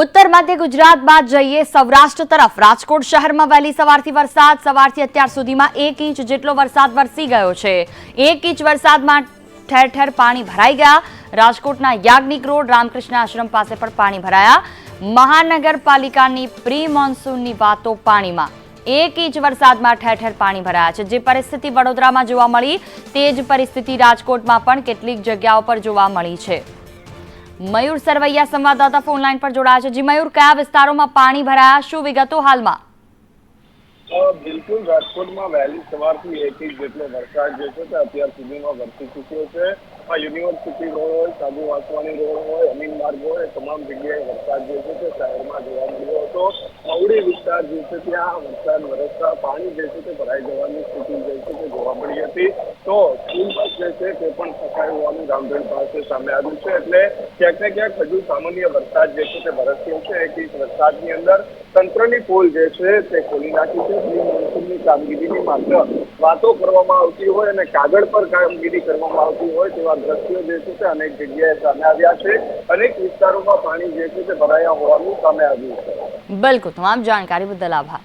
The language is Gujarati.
ઉત્તર મધ્ય ગુજરાત બાદ જઈએ સૌરાષ્ટ્ર તરફ. રાજકોટ શહેરમાં વહેલી સવારથી વરસાદ. સવારથી અત્યાર સુધીમાં એક ઇંચ જેટલો વરસાદ વરસી ગયો છે. એક ઇંચ વરસાદમાં ઠેર ઠેર પાણી ભરાઈ ગયા. રાજકોટના યાજ્ઞિક રોડ, રામકૃષ્ણ આશ્રમ પાસે પણ પાણી ભરાયા. મહાનગરપાલિકાની પ્રી મોન્સૂનની વાતો પાણીમાં. એક ઇંચ વરસાદમાં ઠેર ઠેર પાણી ભરાયા છે. જે પરિસ્થિતિ વડોદરામાં જોવા મળી, તે જ પરિસ્થિતિ રાજકોટમાં પણ કેટલીક જગ્યાઓ પર જોવા મળી છે. મયુર સરવૈયા સંવાદદાતા ફોનલાઈન પર જોડાયા છે. જી, મયુર, કયા વિસ્તારોમાં પાણી ભરાયા? શું વિગતો હાલમાં? બિલકુલ રાજકોટમાં વહેલી સવારથી એક ઇંચ જેટલો વરસાદ જે છે તે અત્યાર સુધીમાં વરસી ચૂક્યો છે. આ યુનિવર્સિટી રોડ હોય, સાબુ વાસવાની રોડ હોય, અમીન માર્ગ હોય તમામ જગ્યાએ વરસાદ જે છે તે શહેરમાં જોવા મળ્યો હતો. મવડી વિસ્તાર જે છે ત્યાં વરસાદ વરસતા પાણી જે છે તે ભરાઈ જવાની સ્થિતિ જે છે તે જોવા મળી હતી. તો તે પણ ફસાઈ હોવાનું રામધણ પાસે સામે આવ્યું છે. એટલે ક્યાંક ને ક્યાંક હજુ સામાન્ય વરસાદ જે છે તે વરસ્યો છે. એક ઇંચ વરસાદની અંદર તંત્રની પોલ જે છે તે ખોલી નાખી છે. પ્રી કામગીરીની માત્ર વાતો કરવામાં આવતી હોય અને કાગળ પર કામગીરી કરવામાં આવતી હોય તેવા દ્રશ્યો જે છે તે અનેક જગ્યાએ સામે આવ્યા છે. અનેક વિસ્તારોમાં પાણી જે છે તે ભરાયા હોવાનું સામે આવ્યું છે. બિલકુલ. તમામ જાણકારી બદલ આભાર.